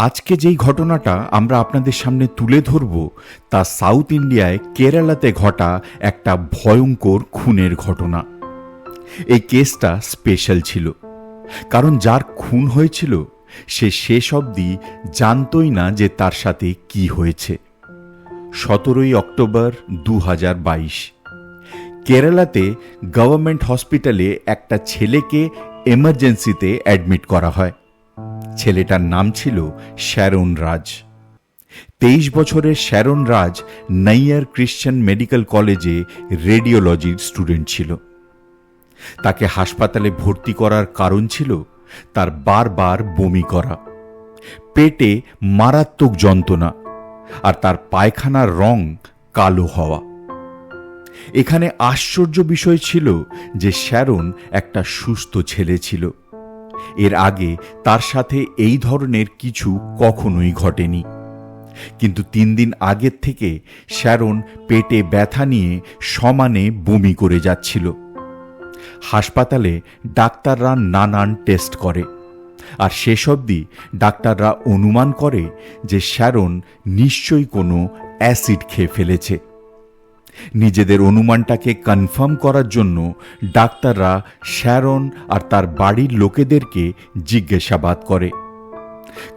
আজকে যেই ঘটনাটা আমরা আপনাদের সামনে তুলে ধরব, তা সাউথ ইন্ডিয়ায় কেরালাতে ঘটা একটা ভয়ঙ্কর খুনের ঘটনা। এই কেসটা স্পেশাল ছিল। কারণ যার খুন হয়েছিল, সে শেষ অবধি জানতই না যে তার সাথে কি হয়েছে। সতেরোই অক্টোবর দু হাজার বাইশ। কেরালাতে গভর্নমেন্ট হসপিটালে একটা ছেলেকে এমার্জেন্সিতে অ্যাডমিট করা হয়। ছেলেটার নাম ছিল শ্যারন রাজ। তেইশ বছরের শ্যারন রাজ নাইয়ার ক্রিশ্চিয়ান মেডিকেল কলেজে রেডিওলজির স্টুডেন্ট ছিল। তাকে হাসপাতালে ভর্তি করার কারণ ছিল তার বারবার বমি করা, পেটে মারাত্মক যন্ত্রণা আর তার পায়খানার রং কালো হওয়া। এখানে আশ্চর্য বিষয় ছিল যে শ্যারন একটা সুস্থ ছেলে ছিল। এর আগে তার সাথে এই ধরনের কিছু কখনোই ঘটেনি। কিন্তু তিন দিন আগের থেকে শ্যারন পেটে ব্যথা নিয়ে সমানে বমি করে যাচ্ছিল। হাসপাতালে ডাক্তাররা নানান টেস্ট করে আর শেষ অবধি ডাক্তাররা অনুমান করে যে শ্যারন নিশ্চয়ই কোনো অ্যাসিড খেয়ে ফেলেছে। নিজেদের অনুমানটাকে কনফার্ম করার জন্য ডাক্তাররা শ্যারন আর তার বাড়ির লোকেদেরকে জিজ্ঞাসাবাদ করে।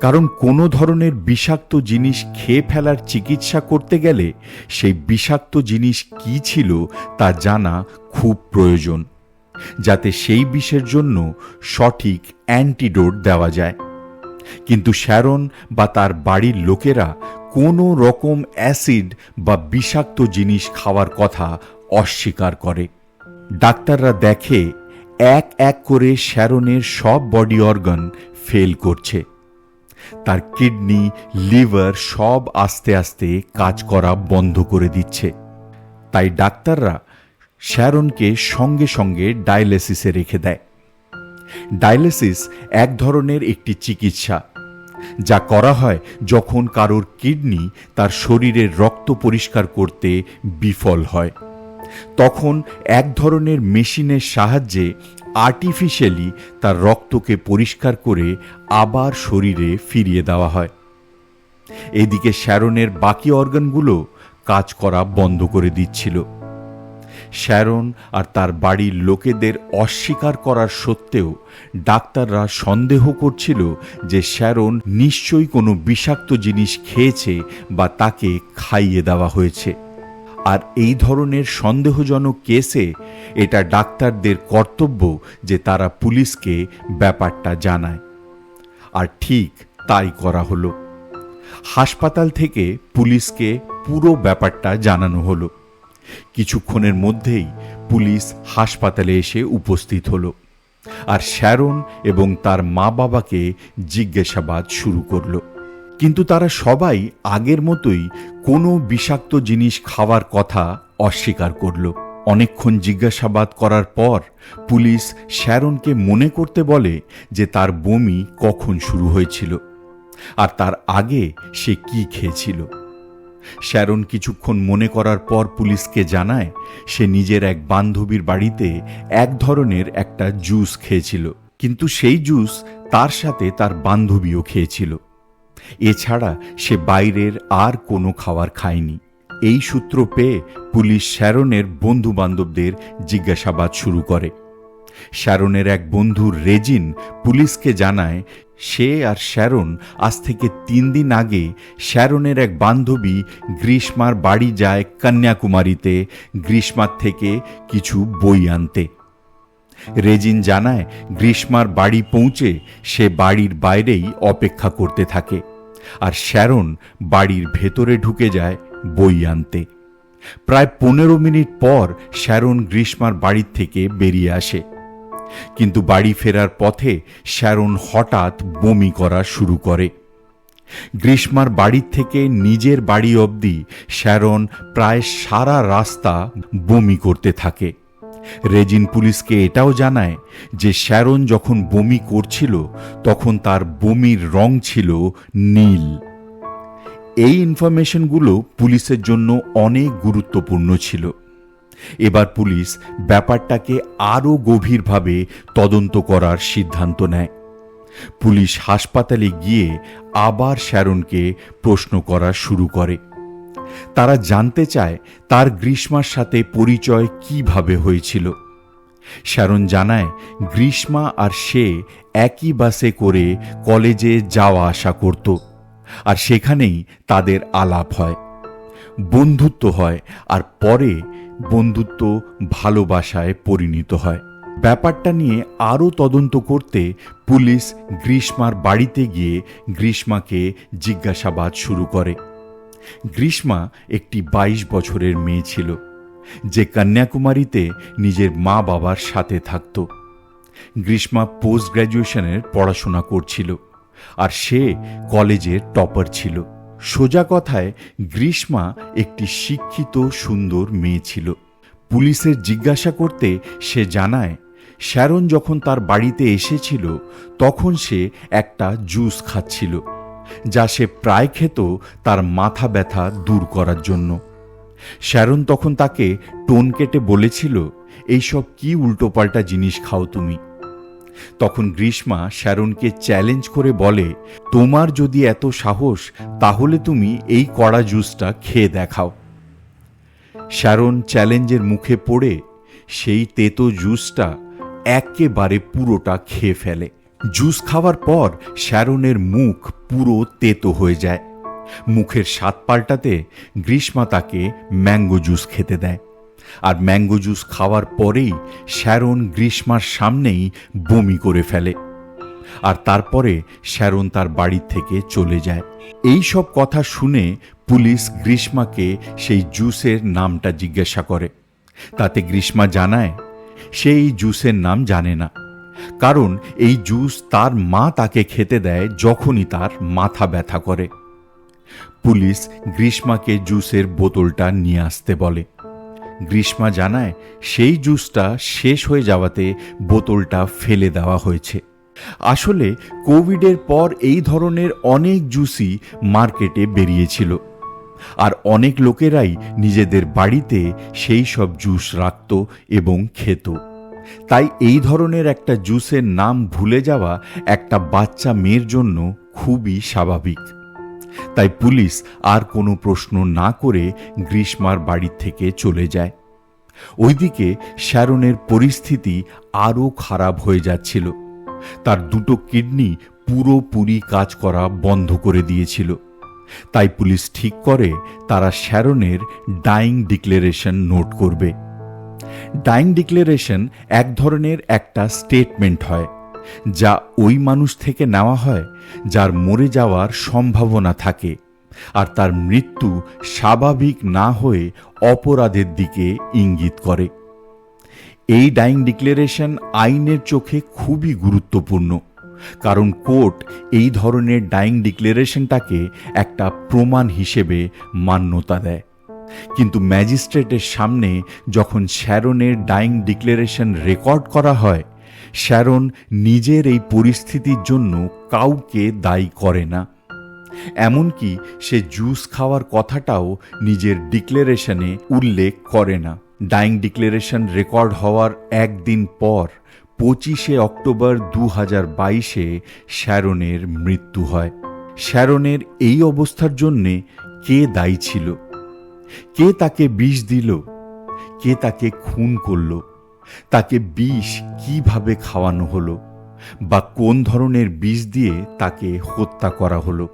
কারণ কোনো ধরনের বিষাক্ত জিনিস খেয়ে ফেলার চিকিৎসা করতে গেলে সেই বিষাক্ত জিনিস কি ছিল তা জানা খুব প্রয়োজন, যাতে সেই বিষের জন্য সঠিক অ্যান্টিডোট দেওয়া যায়। কিন্তু শ্যারন বা তার বাড়ির লোকেরা কোনো রকম অ্যাসিড বা বিষাক্ত জিনিস খাওয়ার কথা অস্বীকার করে। ডাক্তাররা দেখে এক এক করে শ্যারনের সব বডি অর্গান ফেল করছে। তার কিডনি, লিভার সব আস্তে আস্তে কাজ করা বন্ধ করে দিচ্ছে। তাই ডাক্তাররা শ্যারনকে সঙ্গে সঙ্গে ডায়ালিসিসে রেখে দেয়। ডায়ালিসিস এক ধরনের একটি চিকিৎসা। যা করা হয় যখন কারোর কিডনি তার শরীরের রক্ত পরিষ্কার করতে বিফল হয়। তখন এক ধরনের মেশিনের সাহায্যে আর্টিফিশিয়ালি তার রক্তকে পরিষ্কার করে আবার শরীরে ফিরিয়ে দেওয়া হয়। এদিকে শ্যারনের বাকি অর্গানগুলো কাজ করা বন্ধ করে দিচ্ছিল। শ্যারন আর তার বাড়ির লোকেদের অস্বীকার করার সত্ত্বেও ডাক্তাররা সন্দেহ করছিল যে শ্যারন নিশ্চয়ই কোনো বিষাক্ত জিনিস খেয়েছে বা তাকে খাইয়ে দেওয়া হয়েছে। আর এই ধরনের সন্দেহজনক কেসে এটা ডাক্তারদের কর্তব্য যে তারা পুলিশকে ব্যাপারটা জানায়। আর ঠিক তাই করা হলো। হাসপাতাল থেকে পুলিশকে পুরো ব্যাপারটা জানানো হলো। কিছুক্ষণের মধ্যেই পুলিশ হাসপাতালে এসে উপস্থিত হলো আর শ্যারন এবং তার মা বাবাকে জিজ্ঞাসাবাদ শুরু করল। কিন্তু তারা সবাই আগের মতোই কোনো বিষাক্ত জিনিস খাওয়ার কথা অস্বীকার করল। অনেকক্ষণ জিজ্ঞাসাবাদ করার পর পুলিশ শ্যারনকে মনে করতে বলে যে তার বমি কখন শুরু হয়েছিল আর তার আগে সে কি খেয়েছিল। শ্যারন কিছুক্ষণ মনে করার পর পুলিশকে জানায়, সে নিজের এক বান্ধবীর বাড়িতে এক ধরনের একটা জুস খেয়েছিল। কিন্তু সেই জুস তার সাথে তার বান্ধবীও খেয়েছিল। এছাড়া সে বাইরের আর কোনো খাবার খায়নি। এই সূত্র পেয়ে পুলিশ শ্যারনের বন্ধু বান্ধবদের জিজ্ঞাসাবাদ শুরু করে। শ্যারনের এক বন্ধু রেজিন পুলিশকে জানায় সে আর শ্যারন আজ থেকে তিন দিন আগে শ্যারনের এক বান্ধবী গ্রীষ্মার বাড়ি যায় কন্যাকুমারীতে, গ্রীষ্মার থেকে কিছু বই আনতে। রেজিন জানায় গ্রীষ্মার বাড়ি পৌঁছে সে বাড়ির বাইরেই অপেক্ষা করতে থাকে আর শ্যারন বাড়ির ভেতরে ঢুকে যায় বই আনতে। প্রায় পনেরো মিনিট পর শ্যারন গ্রীষ্মার বাড়ির থেকে বেরিয়ে আসে। কিন্তু বাড়ি ফেরার পথে শ্যারন হঠাৎ বমি করা শুরু করে। গ্রীষ্মার বাড়ির থেকে নিজের বাড়ি অবধি শ্যারন প্রায় সারা রাস্তা বমি করতে থাকে। রেজিন পুলিশকে এটাও জানায় যে শ্যারন যখন বমি করছিল, তখন তার বমির রং ছিল নীল। এই ইনফরমেশনগুলো পুলিশের জন্য অনেক গুরুত্বপূর্ণ ছিল। এবার পুলিশ ব্যাপারটাকে আরও গভীরভাবে তদন্ত করার সিদ্ধান্ত নেয়। পুলিশ হাসপাতালে গিয়ে আবার শ্যারনকে প্রশ্ন করা শুরু করে। তারা জানতে চায় তার গ্রীষ্মার সাথে পরিচয় কীভাবে হয়েছিল। শ্যারন জানায়, গ্রীষ্মা আর সে একই বাসে করে কলেজে যাওয়া আসা করত আর সেখানেই তাদের আলাপ হয়। বন্ধুত্ব হয় আর পরে বন্ধুত্ব ভালোবাসায় পরিণত হয়। ব্যাপারটা নিয়ে আরও তদন্ত করতে পুলিশ গ্রীষ্মার বাড়িতে গিয়ে গ্রীষ্মাকে জিজ্ঞাসাবাদ শুরু করে। গ্রীষ্মা একটি বাইশ বছরের মেয়ে ছিল, যে কন্যাকুমারীতে নিজের মা বাবার সাথে থাকত। গ্রীষ্মা পোস্ট গ্র্যাজুয়েশনের পড়াশোনা করছিল আর সে কলেজের টপার ছিল। সোজা কথায় গ্রীষ্মা একটি শিক্ষিত, সুন্দর মেয়ে ছিল। পুলিশের জিজ্ঞাসা করতে সে জানায়, শ্যারন যখন তার বাড়িতে এসেছিল, তখন সে একটা জুস খাচ্ছিল, যা সে প্রায় খেত তার মাথা ব্যথা দূর করার জন্য। শ্যারন তখন তাকে টোন কেটে বলেছিল, এইসব কি উল্টোপাল্টা জিনিস খাও তুমি? তখন গ্রীষ্মা শ্যারনকে চ্যালেঞ্জ করে বলে, তোমার যদি এত সাহস, তাহলে তুমি এই কড়া জুসটা খেয়ে দেখাও। শ্যারন চ্যালেঞ্জের মুখে পড়ে সেই তেতো জুসটা একেবারে পুরোটা খেয়ে ফেলে। জুস খাওয়ার পর শ্যারনের মুখ পুরো তেতো হয়ে যায়। মুখের স্বাদ পাল্টাতে গ্রীষ্মা তাকে ম্যাঙ্গো জুস খেতে দেয়। আর ম্যাঙ্গো জুস খাওয়ার পরেই শ্যারন গ্রীষ্মার সামনেই বমি করে ফেলে। আর তারপরে শ্যারন তার বাড়ি থেকে চলে যায়। এই সব কথা শুনে পুলিশ গ্রীষ্মাকে সেই জুসের নামটা জিজ্ঞাসা করে। তাতে গ্রীষ্মা জানায়, সে এই জুসের নাম জানে না। কারণ এই জুস তার মা তাকে খেতে দেয় যখনই তার মাথা ব্যথা করে। পুলিশ গ্রীষ্মাকে জুসের বোতলটা নিয়ে আসতে বলে। গ্রীষ্মা জানায় সেই জুসটা শেষ হয়ে যাওয়াতে বোতলটা ফেলে দেওয়া হয়েছে। আসলে কোভিডের পর এই ধরনের অনেক জুসই মার্কেটে বেরিয়েছিল। আর অনেক লোকেরাই নিজেদের বাড়িতে সেই সব জুস রাখত এবং খেত। তাই এই ধরনের একটা জুসের নাম ভুলে যাওয়া একটা বাচ্চা মেয়ের জন্য খুবই স্বাভাবিক। তাই পুলিশ আর কোনো প্রশ্ন না করে গ্রীষ্মার বাড়ি থেকে চলে যায়। ওইদিকে শ্যারনের পরিস্থিতি আরও খারাপ হয়ে যাচ্ছিল। তার দুটো কিডনি পুরোপুরি কাজ করা বন্ধ করে দিয়েছিল। তাই পুলিশ ঠিক করে তারা শ্যারনের ডাইং ডিক্লারেশন নোট করবে। ডাইং ডিক্লারেশন এক ধরনের একটা স্টেটমেন্ট হয়। যা ওই মানুষ থেকে নেওয়া হয়, যার মরে যাওয়ার সম্ভাবনা থাকে। আর তার মৃত্যু স্বাভাবিক না হয়ে অপরাধের দিকে ইঙ্গিত করে। এই ডাইং ডিক্লারেশন আইনের চোখে খুবই গুরুত্বপূর্ণ, কারণ কোর্ট এই ধরনের ডাইং ডিক্লারেশনটাকে একটা প্রমাণ হিসেবে মান্যতা দেয়। কিন্তু ম্যাজিস্ট্রেটের সামনে যখন শ্যারনের ডাইং ডিক্লারেশন রেকর্ড করা হয় শ্যারন নিজের এই পরিস্থিতির জন্য কাউকে দায়ী করে না। এমনকি সে জুস খাওয়ার কথাটাও নিজের ডিক্লারেশনে উল্লেখ করে না। ডাইং ডিক্লারেশন রেকর্ড হওয়ার একদিন পর, পঁচিশে অক্টোবর দু হাজার বাইশে শ্যারনের মৃত্যু হয়। শ্যারনের এই অবস্থার জন্যে কে দায়ী ছিল? কে তাকে বিষ দিল? কে তাকে খুন করল? তাকে বিষ কীভাবে খাওয়ানো হলো বা কোন ধরনের বিষ দিয়ে তাকে হত্যা করা হলো?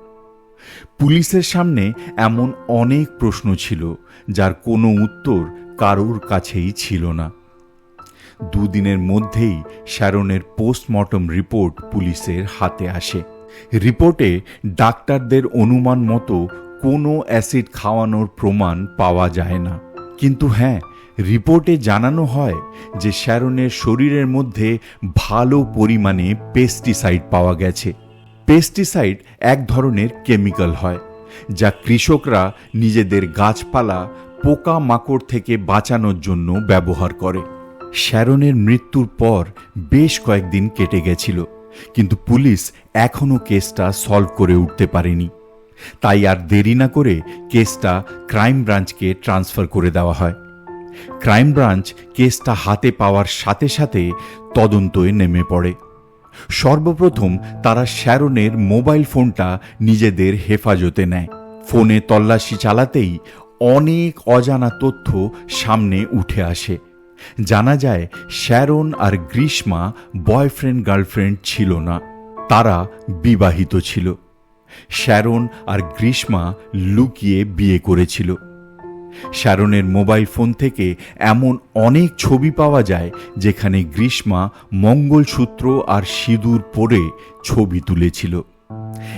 পুলিশের সামনে এমন অনেক প্রশ্ন ছিল, যার কোনো উত্তর কারোর কাছেই ছিল না। দুদিনের মধ্যেই শ্যারনের পোস্টমর্টম রিপোর্ট পুলিশের হাতে আসে। রিপোর্টে ডাক্তারদের অনুমান মতো কোনো অ্যাসিড খাওয়ানোর প্রমাণ পাওয়া যায় না। কিন্তু হ্যাঁ রিপোর্টে জানানো হয় যে শ্যারনের শরীরের মধ্যে ভালো পরিমাণে পেস্টিসাইড পাওয়া গেছে। পেস্টিসাইড এক ধরনের কেমিক্যাল হয়, যা কৃষকরা নিজেদের গাছপালা পোকা মাকড় থেকে বাঁচানোর জন্য ব্যবহার করে। শ্যারনের মৃত্যুর পর বেশ কয়েকদিন কেটে গেছিল, কিন্তু পুলিশ এখনও কেসটা সলভ করে উঠতে পারেনি। তাই আর দেরি না করে কেসটা ক্রাইম ব্রাঞ্চকে ট্রান্সফার করে দেওয়া হয়। ক্রাইম ব্রাঞ্চ কেসটা হাতে পাওয়ার সাথে সাথে তদন্তয়ে নেমে পড়ে। সর্বপ্রথম তারা শ্যারনের মোবাইল ফোনটা নিজেদের হেফাজতে নেয়। ফোনে তল্লাশি চালাতেই অনেক অজানা তথ্য সামনে উঠে আসে। জানা যায়, শ্যারন আর গ্রীষ্মা বয়ফ্রেন্ড গার্লফ্রেন্ড ছিল না। তারা বিবাহিত ছিল। শ্যারন আর গ্রীষ্মা লুকিয়ে বিয়ে করেছিল। শ্যারনের মোবাইল ফোন থেকে এমন অনেক ছবি পাওয়া যায় যেখানে গ্রীষ্মা, মঙ্গলসূত্র আর সিঁদুর পরে ছবি তুলেছিল।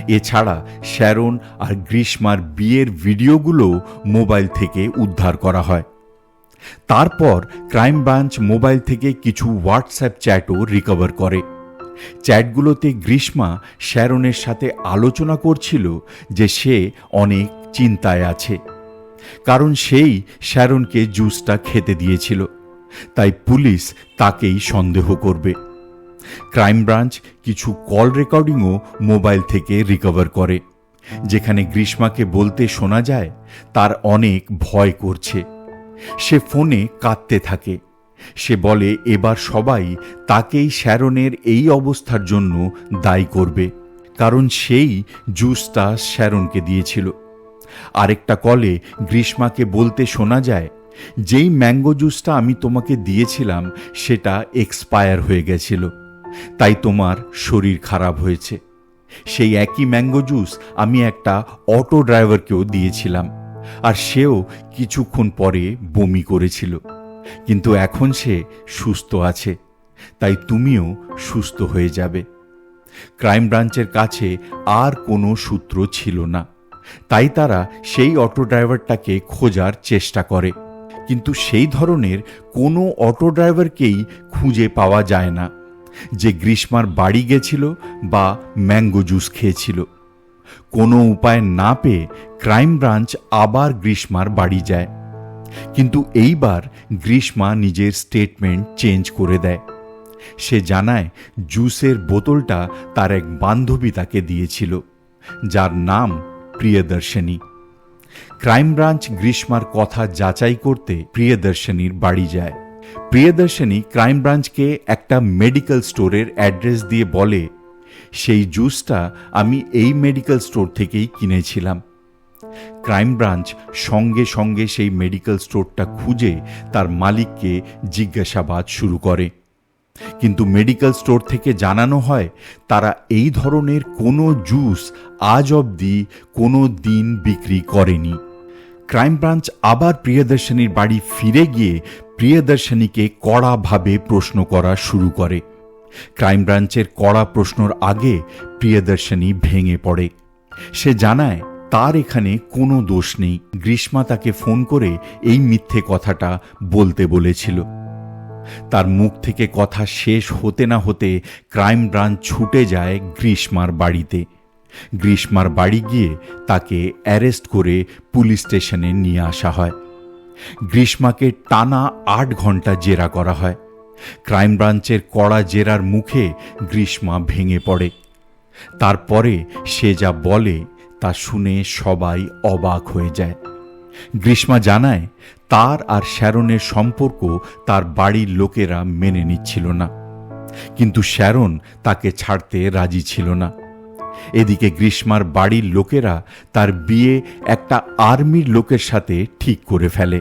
এছাড়া শ্যারন আর গ্রীষ্মার বিয়ের ভিডিওগুলো মোবাইল থেকে উদ্ধার করা হয়। তারপর ক্রাইম ব্রাঞ্চ মোবাইল থেকে কিছু হোয়াটসঅ্যাপ চ্যাটও রিকভার করে। চ্যাটগুলোতে গ্রীষ্মা শ্যারনের সাথে আলোচনা করছিল যে সে অনেক চিন্তায় আছে। কারণ সেই শ্যারনকে জুসটা খেতে দিয়েছিল। তাই পুলিশ তাকেই সন্দেহ করবে। ক্রাইম ব্রাঞ্চ কিছু কল রেকর্ডিংও মোবাইল থেকে রিকভার করে। যেখানে গ্রীষ্মাকে বলতে শোনা যায়, তার অনেক ভয় করছে। সে ফোনে কাঁদতে থাকে। সে বলে, এবার সবাই তাকেই শ্যারনের এই অবস্থার জন্য দায়ী করবে। কারণ সেই জুসটা শ্যারনকে দিয়েছিল। আরেকটা কলে গ্রীষ্মাকে বলতে শোনা যায়, যেই ম্যাঙ্গো জুসটা আমি তোমাকে দিয়েছিলাম, সেটা এক্সপায়ার হয়ে গেছিল। তাই তোমার শরীর খারাপ হয়েছে। সেই একই ম্যাঙ্গো জুস আমি একটা অটো ড্রাইভারকেও দিয়েছিলাম, আর সেও কিছুক্ষণ পরে বমি করেছিল। কিন্তু এখন সে সুস্থ আছে, তাই তুমিও সুস্থ হয়ে যাবে। ক্রাইম ব্রাঞ্চের কাছে আর কোনো সূত্র ছিল না। তাই তারা সেই অটো ড্রাইভারটাকে খোঁজার চেষ্টা করে। কিন্তু সেই ধরনের কোনো অটো ড্রাইভারকেই খুঁজে পাওয়া যায় না। যে গ্রীষ্মার বাড়ি গেছিল বা ম্যাঙ্গো জুস খেয়েছিল। কোনো উপায় না পেয়ে ক্রাইম ব্রাঞ্চ আবার গ্রীষ্মার বাড়ি যায়। কিন্তু এইবার গ্রীষ্মা নিজের স্টেটমেন্ট চেঞ্জ করে দেয়। সে জানায় জুসের বোতলটা তার এক বান্ধবী তাকে দিয়েছিল, যার নাম প্রিয়দর্শনী। ক্রাইম ব্রাঞ্চ গ্রীষ্মার কথা যাচাই করতে প্রিয়দর্শনীর বাড়ি যায়। প্রিয়দর্শনী ক্রাইম ব্রাঞ্চকে একটা মেডিকেল স্টোরের অ্যাড্রেস দিয়ে বলে, সেই জুসটা আমি এই মেডিকেল স্টোর থেকেই কিনেছিলাম। ক্রাইম ব্রাঞ্চ সঙ্গে সঙ্গে সেই মেডিকেল স্টোরটা খুঁজে তার মালিককে জিজ্ঞাসাবাদ শুরু করে। কিন্তু মেডিকেল স্টোর থেকে জানানো হয়, তারা এই ধরনের কোনো জুস আজ অবধি কোনো দিন বিক্রি করেনি। ক্রাইম ব্রাঞ্চ আবার প্রিয়দর্শনীর বাড়ি ফিরে গিয়ে প্রিয়দর্শনীকে কড়াভাবে প্রশ্ন করা শুরু করে। ক্রাইম ব্রাঞ্চের কড়া প্রশ্নর আগে প্রিয়দর্শনী ভেঙে পড়ে। সে জানায়, তার এখানে কোনো দোষ নেই। গ্রীষ্মা তাকে ফোন করে এই মিথ্যে কথাটা বলতে বলেছিল। তার মুখ থেকে কথা শেষ হতে না হতে ক্রাইম ব্রাঞ্চ ছুটে যায় গ্রীষ্মার বাড়িতে। গ্রীষ্মার বাড়ি গিয়ে তাকে অ্যারেস্ট করে পুলিশ স্টেশনে নিয়ে আসা হয়। গ্রীষ্মাকে টানা আট ঘণ্টা জেরা করা হয়। ক্রাইম ব্রাঞ্চের কড়া জেরার মুখে গ্রীষ্মা ভেঙে পড়ে। তারপরে সে যা বলে তা শুনে সবাই অবাক হয়ে যায়। গ্রীষ্মা জানায়, তার আর শ্যারনের সম্পর্ক তার বাড়ির লোকেরা মেনে নিচ্ছিল না। কিন্তু শ্যারন তাকে ছাড়তে রাজি ছিল না। এদিকে গ্রীষ্মার বাড়ির লোকেরা তার বিয়ে একটা আর্মির লোকের সাথে ঠিক করে ফেলে।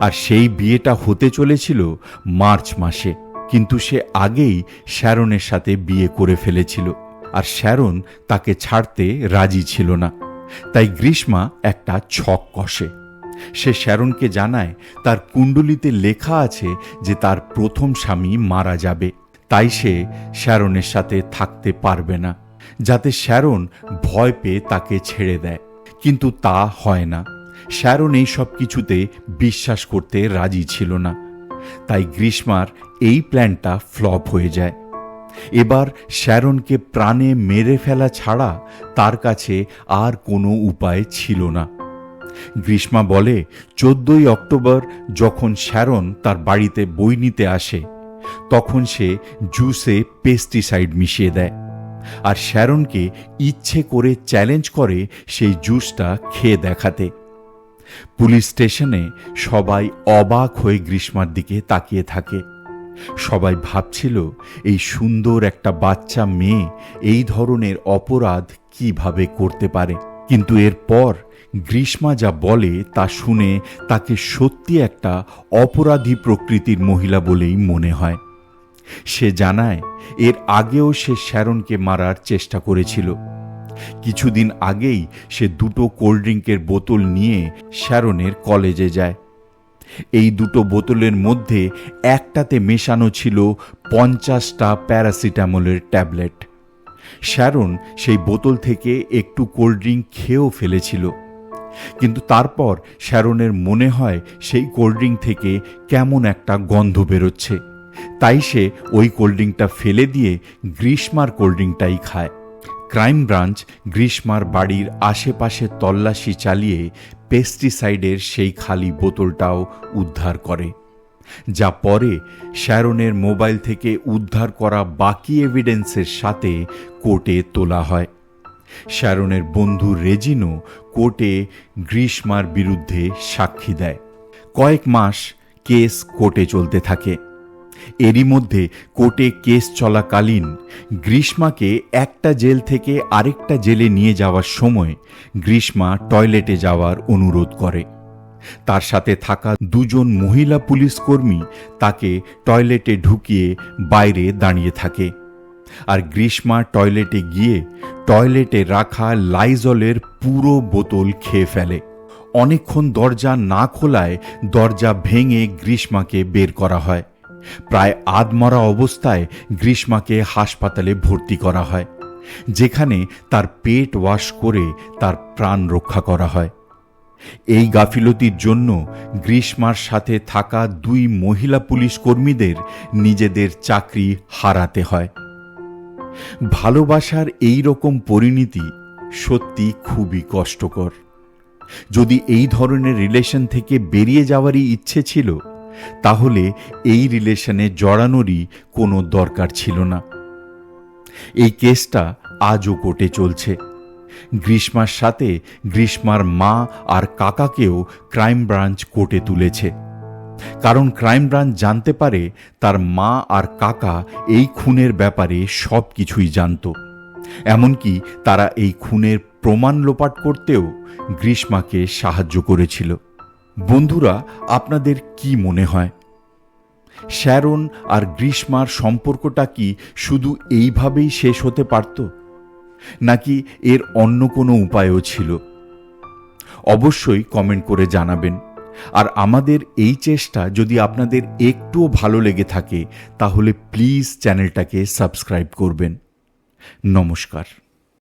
আর সেই বিয়েটা হতে চলেছিল মার্চ মাসে, কিন্তু সে আগেই শ্যারনের সাথে বিয়ে করে ফেলেছিল। আর শ্যারন তাকে ছাড়তে রাজি ছিল না। তাই গ্রীষ্মা একটা ছক কষে। সে শ্যারনকে জানায়, তার কুণ্ডলিতে লেখা আছে যে তার প্রথম স্বামী মারা যাবে। তাই সে শ্যারনের সাথে থাকতে পারবে না, যাতে শ্যারন ভয় পেয়ে তাকে ছেড়ে দেয়। কিন্তু তা হয় না। শ্যারন এই সব কিছুতে বিশ্বাস করতে রাজি ছিল না। তাই গ্রীষ্মার এই প্ল্যানটা ফ্লপ হয়ে যায়। এবার শ্যারনকে প্রাণে মেরে ফেলা ছাড়া তার কাছে আর কোনো উপায় ছিল না। গ্রীষ্মা বলে, চোদ্দই অক্টোবর যখন শ্যারন তার বাড়িতে বই নিতে আসে, তখন সে জুসে পেস্টিসাইড মিশিয়ে দেয়। আর শ্যারনকে ইচ্ছে করে চ্যালেঞ্জ করে সেই জুসটা খেয়ে দেখাতে। পুলিশ স্টেশনে সবাই অবাক হয়ে গ্রীষ্মার দিকে তাকিয়ে থাকে। সবাই ভাবছিল, এই সুন্দর একটা বাচ্চা মেয়ে এই ধরনের অপরাধ কীভাবে করতে পারে। কিন্তু এরপর গ্রীষ্মা যা বলে তা শুনে তাকে সত্যি একটা অপরাধী প্রকৃতির মহিলা বলেই মনে হয়। সে জানায়, এর আগেও সে শ্যারনকে মারার চেষ্টা করেছিল। কিছুদিন আগেই সে দুটো কোল্ড ড্রিঙ্কের বোতল নিয়ে শ্যারনের কলেজে যায়। এই দুটো বোতলের মধ্যে একটাতে মেশানো ছিল পঞ্চাশটা প্যারাসিটামলের ট্যাবলেট। শ্যারন সেই বোতল থেকে একটু কোল্ড ড্রিঙ্ক খেয়েও ফেলেছিল। কিন্তু তারপর শ্যারনের মনে হয় সেই কোল্ড ড্রিঙ্ক থেকে কেমন একটা গন্ধ বেরোচ্ছে। তাই সে ওই কোল্ড ড্রিঙ্কটা ফেলে দিয়ে গ্রীষ্মার কোল্ড ড্রিঙ্কটাই খায়। ক্রাইম ব্রাঞ্চ গ্রীষ্মার বাড়ির আশেপাশে তল্লাশি চালিয়ে পেস্টিসাইডের সেই খালি বোতলটাও উদ্ধার করে, যা পরে শ্যারনের মোবাইল থেকে উদ্ধার করা বাকি এভিডেন্সের সাথে কোর্টে তোলা হয়। শ্যারনের বন্ধু রেজিনো কোর্টে গ্রীষ্মার বিরুদ্ধে সাক্ষী দেয়। কয়েক মাস কেস কোর্টে চলতে থাকে। এরই মধ্যে কোর্টে কেস চলাকালীন গ্রীষ্মাকে একটা জেল থেকে আরেকটা জেলে নিয়ে যাওয়ার সময় গ্রীষ্মা টয়লেটে যাওয়ার অনুরোধ করে। তার সাথে থাকা দুজন মহিলা পুলিশ কর্মী তাকে টয়লেটে ঢুকিয়ে বাইরে দাঁড়িয়ে থাকে। আর গ্রীষ্মা টয়লেটে গিয়ে টয়লেটে রাখা লাইজলের পুরো বোতল খেয়ে ফেলে। অনেকক্ষণ দরজা না খোলায় দরজা ভেঙে গ্রীষ্মাকে বের করা হয়। প্রায় আধমরা অবস্থায় গ্রীষ্মাকে হাসপাতালে ভর্তি করা হয়, যেখানে তার পেট ওয়াশ করে তার প্রাণ রক্ষা করা হয়। এই গাফিলতির জন্য গ্রীষ্মার সাথে থাকা দুই মহিলা পুলিশ কর্মীদের নিজেদের চাকরি হারাতে হয়। ভালোবাসার এই রকম পরিণতি সত্যি খুবই কষ্টকর। যদি এই ধরনের রিলেশন থেকে বেরিয়ে যাওয়ারই ইচ্ছে ছিল তাহলে এই রিলেশনে জড়ানোরই কোনো দরকার ছিল না। এই কেসটা আজও কোর্টে চলছে। গ্রীষ্মার সাথে গ্রীষ্মার মা আর কাকাকেও ক্রাইম ব্রাঞ্চ কোর্টে তুলেছে। কারণ ক্রাইম ব্রাঞ্চ জানতে পারে তার মা আর কাকা এই খুনের ব্যাপারে সব কিছুই জানত। এমনকি তারা এই খুনের প্রমাণ লোপাট করতেও গ্রীষ্মাকে সাহায্য করেছিল। বন্ধুরা, আপনাদের কি মনে হয়? শ্যারন আর গ্রীষ্মার সম্পর্কটা কি শুধু এইভাবেই শেষ হতে পারত? নাকি এর অন্য কোনো উপায়ও ছিল? অবশ্যই কমেন্ট করে জানাবেন। আর আমাদের এই চেষ্টা যদি আপনাদের একটুও ভালো লেগে থাকে, তাহলে প্লিজ চ্যানেলটাকে সাবস্ক্রাইব করবেন। নমস্কার।